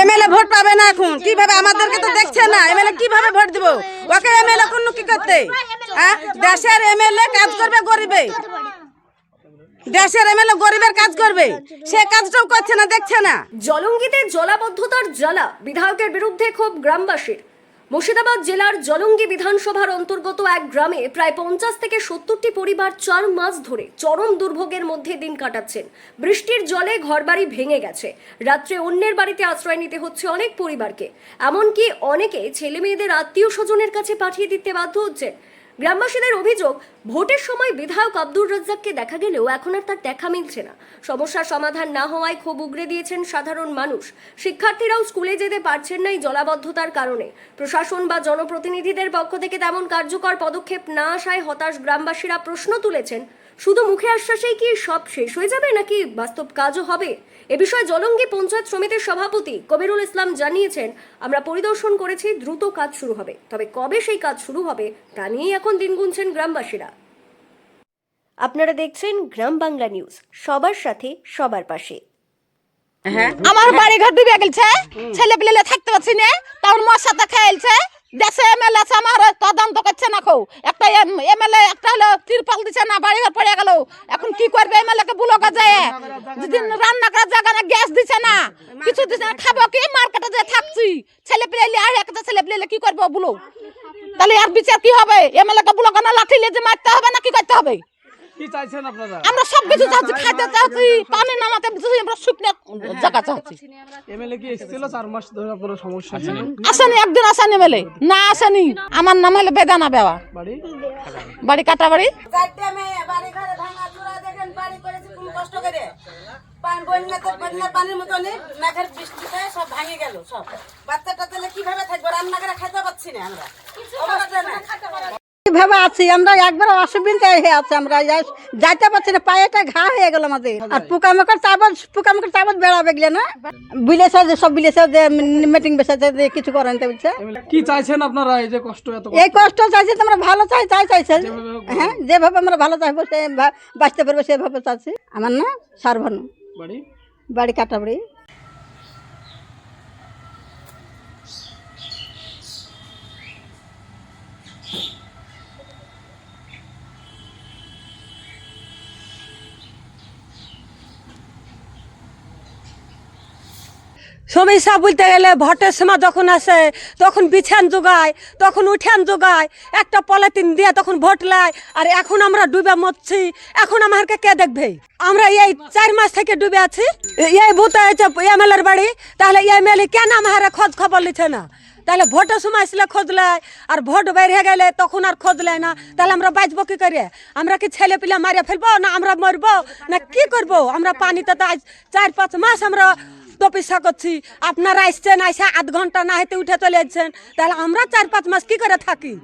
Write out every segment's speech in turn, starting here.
MLA? Vote পাবে না এখন। কীভাবে? আমাদেরকে তো দেখছে না। এমএলএ কীভাবে ভোট দিব? ওকে এমএলএ কোন কি করতে? হ্যাঁ? দেশের এমএলএ কাজ করবে গরিবে। দেশের এমএলএ গরিবের কাজ করবে। সে কাজটাও করছে না দেখছে না। জলঙ্গিতে জলাবদ্ধতার জ্বালা বিধায়কের বিরুদ্ধে খুব গ্রামবাসীর। মুর্শিদাবাদ জেলার জলঙ্গি বিধানসভার অন্তর্গত এক গ্রামে প্রায় পঞ্চাশ থেকে সত্তরটি পরিবার চার মাস ধরে চরম দুর্ভোগের মধ্যে দিন কাটাচ্ছেন। বৃষ্টির জলে ঘরবাড়ি ভেঙে গেছে। রাত্রে অন্যের বাড়িতে আশ্রয় নিতে হচ্ছে অনেক পরিবারকে। এমনকি অনেকে ছেলে মেয়েদের আত্মীয় স্বজনের কাছে পাঠিয়ে দিতে বাধ্য হচ্ছেন। গ্রামবাসীদের অভিযোগ, ভোটের সময় বিধায়ক আব্দুর রাজ্জাককে দেখা গেলেও এখন আর তার দেখা মিলছে না। সমস্যার সমাধান না হওয়ায় ক্ষোভ উগরে দিয়েছেন সাধারণ মানুষ। শিক্ষার্থীরাও স্কুলে যেতে পারছেন না এই জলাবদ্ধতার কারণে। প্রশাসন বা জনপ্রতিনিধিদের পক্ষ থেকে তেমন কার্যকর পদক্ষেপ না আসায় হতাশ গ্রামবাসীরা প্রশ্ন তুলেছেন শুধু মুখে আশ্বাসেই কি সব শেষ হয়ে যাবে নাকি বাস্তব কাজও হবে? এ বিষয়ে জলঙ্গি পঞ্চায়েত সমিতির সভাপতি কবিরুল ইসলাম জানিয়েছেন আমরা পরিদর্শন করেছি দ্রুত কাজ শুরু হবে। তবে কবে সেই কাজ শুরু হবে তা নিয়েই এখন দিন গুনছেন গ্রামবাসীরা। আপনারা দেখছেন গ্রাম বাংলা নিউজ সবার সাথে সবার পাশে। হ্যাঁ। আমার বাড়ি ঘর ডুবে গেছে ছেলে পেলে থাকতে পারছি না তার সাথে খেলছে দেশে এমএলএ আছে, আমার তদন্ত করছে না খো একটা এমএলএ একটা হলো তিরপাল দিছে না, বাড়ি ঘর পড়ে গেল। এখন কি করবে এমএলএ কে বুলো যায় যদি রান্না করার জায়গা না, গ্যাস দিছে না। কিছু দিছে না, খাব কি? মার্কেটে যে থাকছি। ছেলে পেলে আর একটা ছেলে পেলে কি করব বুলো? তাহলে আর বিচার কি হবে? এমএলএ কে বুলো না লাঠি লেজে মারতে হবে না কি করতে হবে? কি চাইছেন আপনারা? আমরা সব কিছু চাচ্ছি খাইতে চাচ্ছি পানি নামাতে চাচ্ছি আমরা শুকনো জায়গা চাচ্ছি। এমএলএ কি এসেছিল? চার মাস ধরে আপনার সমস্যা ছিল আসেনি। একদিন আসেনি বলে না আসেনি। আমার নাম হলো বেদানা বেওয়া। বাড়ি? বাড়ি কাটা বাড়ি? চারটে মেয়ে বাড়ি ঘরে ভাঙা চূড়া দেখেন বাড়ি করেছে কোন কষ্ট করে। পান বন্যাতে বন্যার পানির মতন মেঘের বৃষ্টিতে সব ভাঙে গেল সব। বাচ্চাটা তাহলে কীভাবে থাকব? রান্না করে খাইতে পাচ্ছি না আমরা। অবস্থা কীভাবে আছি আমরা একবার অসুবিধায় হয়ে আছি আমরা যাইতে পারছি না পায়েটা ঘা হয়ে গেল আমাদের। আর পোকামাকড় চাবত পোকামাকড় চাবত বেড়াবে গেলে না? বিলেছে যে সব বিলেছে যে মিটিং বেসেছে যে কিছু করেন তো বলছে কি চাইছেন আপনারা এই যে কষ্ট এত এই কষ্ট চাইছে তোমরা ভালো চাই চাই চাইছে হ্যাঁ যেভাবে আমরা ভালো চাইব সে বাঁচতে পারব সেভাবে চাচ্ছি আমার না সারভানু বাড়ি? বাড়ি কাটাবাড়ি। সমস্যা বলতে গেলে ভোটের সময় যখন আসে, তখন বিছান যোগায় তখন উঠান যোগায় একটা পলিথিন দিয়ে তখন ভোট লাই, আর এখন আমরা ডুবে মরছি, এখন আমাকে কে দেখবে? আমরা এই চার মাস থেকে ডুবে আছি, এই ভূত হয়েছে এমএলএর বাড়ি, তাহলে এমএলএ কেন আমার খোঁজ খবর লিছে না? তাহলে ভোটের সময় আসলে খোঁজ লাই, আর ভোট বেরিয়ে গেলে তখন আর খোঁজ লাই না, তাহলে আমরা বাঁচবো কি করে? আমরা কি ছেলে পিলে মারিয়ে ফেলব, না আমরা মরবো, না কি করব? আমরা পানিতে তো আজ চার পাঁচ মাস আমরা তপস্যা করছি। আপনারা আসছেন আইসা আধ ঘণ্টা না হেঁটে উঠে চলে যাচ্ছেন তাহলে আমরা চার পাঁচ মাস কি করে থাকি?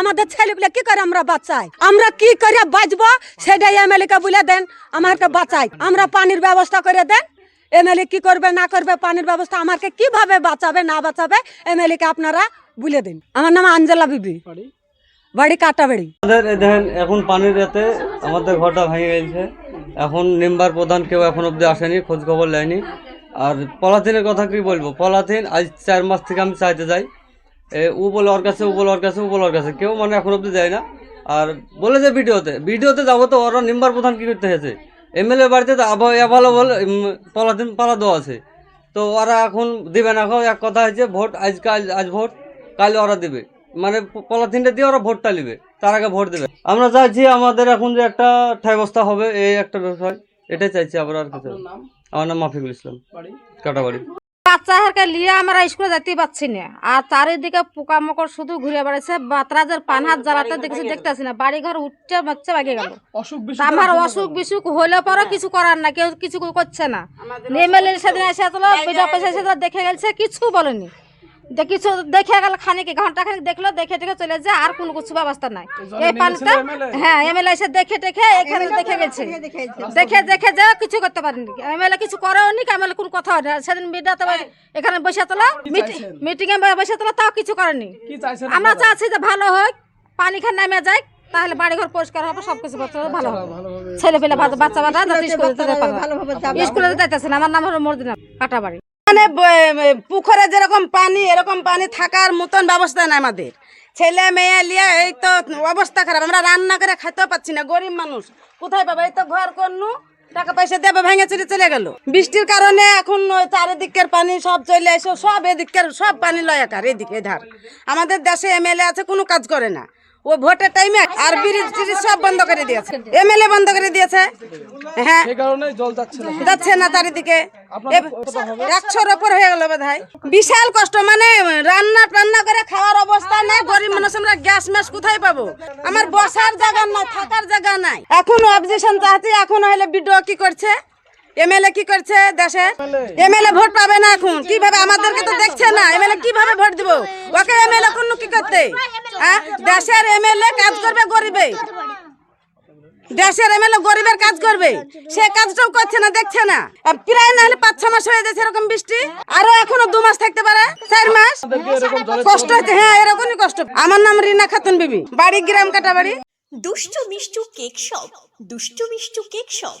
আমাদের ছেলেগুলো কি করে আমরা বাঁচাই? আমরা কি করে বাঁচবো? সেটাই এমএলএ কে বলে দেন আমাকে বাঁচাই। আমরা পানির ব্যবস্থা করে দেন। এম এমএলএ কি করবে না করবে পানির ব্যবস্থা আমাকে কীভাবে বাঁচাবে না বাঁচাবে এমএলএ কে আপনারা বলে দিন। আমার নাম আঞ্জলা বিবি। বাড়ি? বাড়ি কাটাবাড়ি। আমাদের দেখেন এখন পানির রাতে আমাদের ঘরটা ভেঙে গেছে। এখন মেম্বার প্রধান কেউ এখন অবধি আসেনি খোঁজ খবর নেয়নি। আর পলাথিনের কথা কি বলব? পলাথিন আজ চার মাস থেকে আমি চাইতে যাই। ও বলে ওর কাছে, ও বলে ওর কাছে, ও বলে ওর কাছে। কেউ মানে এখন অবধি যায় না। আর বলে যে ভিডিওতে ভিডিওতে যাব তো ওরা মেম্বার প্রধান কি করতে হয়েছে? এমএলএ বাড়িতে তো অ্যাভেলেবল পলাথিন পালা দেওয়া আছে। তো ওরা এখন দিবে না। এখন এক কথা হয়েছে, ভোট আজ কাল, আজ ভোট, কাল ওরা দেবে। মানে পলাথিনটা দিয়ে ওরা ভোটটা নেবে। তার আগে ভোট দেবে। আমরা চাইছি আমাদের এখন যে একটা ঠাই হবে, এই একটা বিষয় এটাই চাইছি আবার আর কিছু আমার নাম মাফিকুল ইসলাম। কাটাবাড়ি বাচ্চা হারকে নিয়ে আমরা স্কুলে যেতে পারছি না। আর চারিদিকে পোকামাকড় শুধু ঘুরে বেড়াচ্ছে বাতরাজের পান হাত জ্বালাতে দেখছি দেখতেছি না। বাড়ি ঘর উঠতে বাচ্চা বাগে গেল। আমার অসুখ বিসুখ হলে পরও কিছু করার না কেউ কিছু করছে না। সেদিন এসে দেখে গেছে কিছু বলেনি। কিছু দেখে গেল খানিক ঘণ্টা খানিক দেখল দেখে টেখে চলে যায় আর কোনো কিছু ব্যবস্থা নাই। এই পানিটা হ্যাঁ এমএলএ এসে দেখে টেখে এখানে দেখে গেছে। দেখে দেখে যে কিছু করতে পারেনি। এমএলএ কিছু করেওনি এমএলএ কোনো কথা হয় না সেদিন মিডিয়াতে এখানে বসে তোলা মিটিং এ বসে তোলা তাও কিছু করেনি। আমরা চাচ্ছি যে ভালো হোক পানি খান নেমে যায় তাহলে বাড়ি ঘর পরিষ্কার হবে সবকিছু ভালো হবে। ছেলে পেলে বাচ্চা বাচ্চা স্কুলে যেতে পারে ভালোভাবে যাবে। স্কুলে যাইতেছে না আমার নাম হলো মর্দিনা কাটাবাড়ি। মানে পুকুরে যেরকম পানি, এরকম পানি থাকার মতন ব্যবস্থা নাই আমাদের। ছেলে মেয়ে লিয়ে এই তো অবস্থা খারাপ। আমরা রান্না করে খেতেও পাচ্ছি না, গরিব মানুষ। কোথায় পাবো? এই তো ঘর করনু টাকা পয়সা দেবে ভেঙে চুরি চলে গেল। বৃষ্টির কারণে এখন চারিদিকের পানি সব চলে এসে সব এদিকের সব পানি লয় একার, এদিকে ধার আমাদের দেশে এমএলএ আছে, কোনো কাজ করে না। ও ভোটের টাইমে আর ব্রিজ টিরিজ সব বন্ধ করে দিয়েছে। এমএলএ বন্ধ করে দিয়েছে। হ্যাঁ। সেই কারণে জল যাচ্ছে না। যাচ্ছে না চারিদিকে। একশোর ওপর হয়ে গেল বোধ বিশাল কষ্ট মানে রান্না টান্না করে খাওয়ার অবস্থা নেই। গরিব মানুষ আমরা গ্যাস ম্যাস কোথায় পাবো? আমার বসার জায়গা নাই থাকার জায়গা নাই। এখন অবজেকশন চাচ্ছি এখন হলে বিডিও কি করছে? এমএলএ কি করছে দেশে এমএলএ ভোট পাবে না এখন। কীভাবে? আমাদেরকে তো দেখছে না। এমএলএ কীভাবে ভোট দিব? ওকে এমএলএ কোন কি করতে? হ্যাঁ? দেশের এমএলএ কাজ করবে গরিবে। দেশের এমএলএ গরিবের কাজ করবে। সে কাজটাও করছে না, দেখছে না। প্রায় না হলে পাঁচ, ছ মাস হয়ে যাচ্ছে এরকম বৃষ্টি। আরও এখনও দু মাস থাকতে পারে। চার মাস। কষ্ট হচ্ছে। হ্যাঁ এরকমই কষ্ট। আমার নাম রিনা খাতুন বিবি। বাড়ি গ্রাম কাটা বাড়ি দুষ্টু Mishtu cake shop. Dushtu Mishtu cake shop.